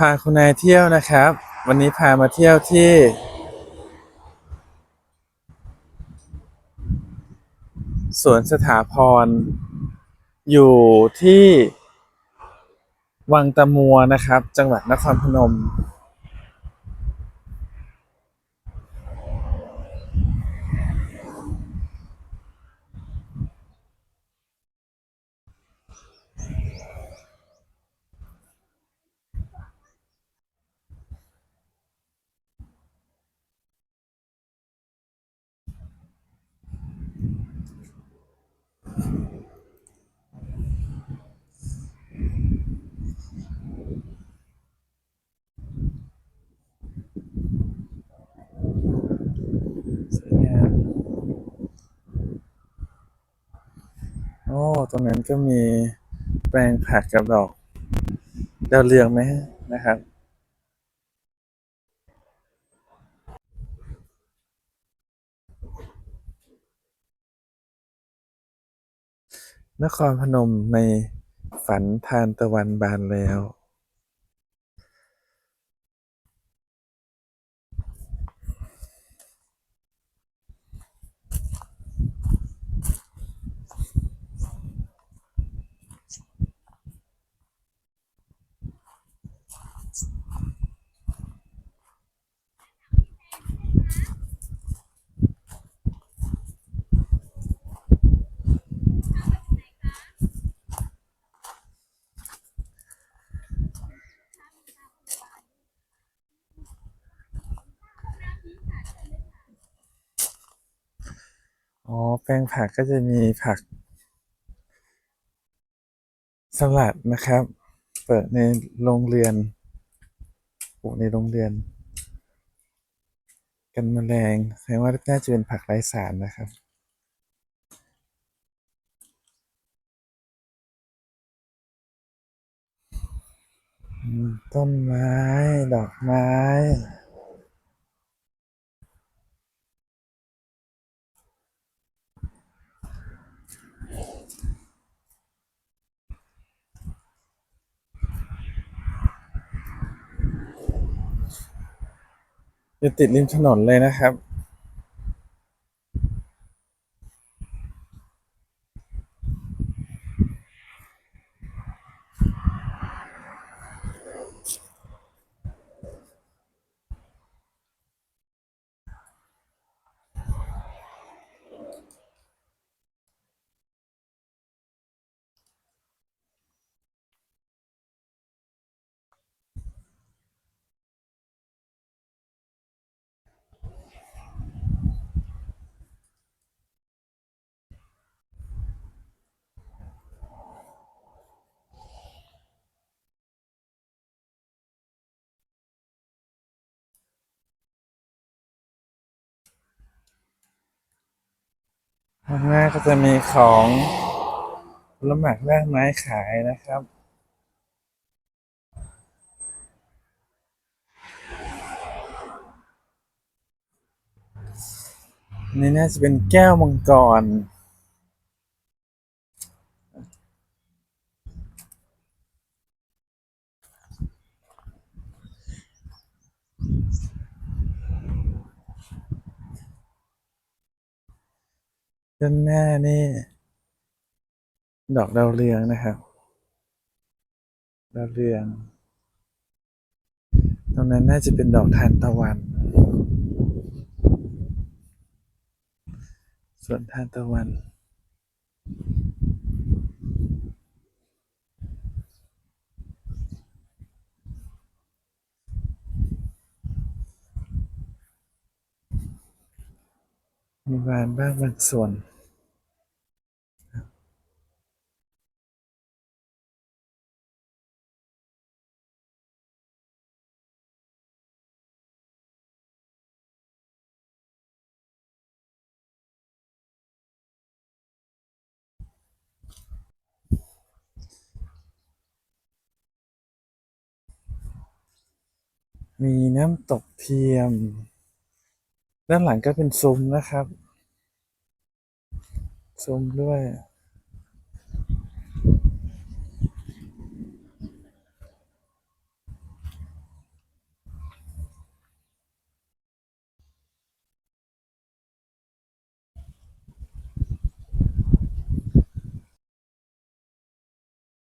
พาคุณนายเที่ยวนะครับ วันนี้พามาเที่ยวที่ สวนสถาพร อยู่ที่วังตะมัวนะครับ จังหวัดนครพนม ตรงนั้นก็มีแปลงผักกับดอกดาวเรืองไหมนะครับ นครพนมในฝันทานตะวันบานแล้ว อ๋อ แปลงผักก็จะมีผัก สลัดนะครับ เปิดในโรงเรือน ลูกในโรงเรือน กันแมลงแสดงว่าน่าจะเป็นผักไร้สารนะครับต้นไม้ ดอกไม้ อยู่ติดริมถนนเลยนะครับ ข้างหน้าก็จะมีของผลหมากรกไม้ขายนะครับ นี่น่าจะเป็นแก้วมังกร ด้านหน้านี่ ดอกดาวเรืองนะครับดาวเรือง ตรงนั้นน่าจะเป็นดอกทานตะวัน ส่วนทานตะวัน มีบานบ้างบางส่วนมีน้ำตกเทียม ด้านหลังก็เป็นซุ้มนะครับ ซุ้มด้วย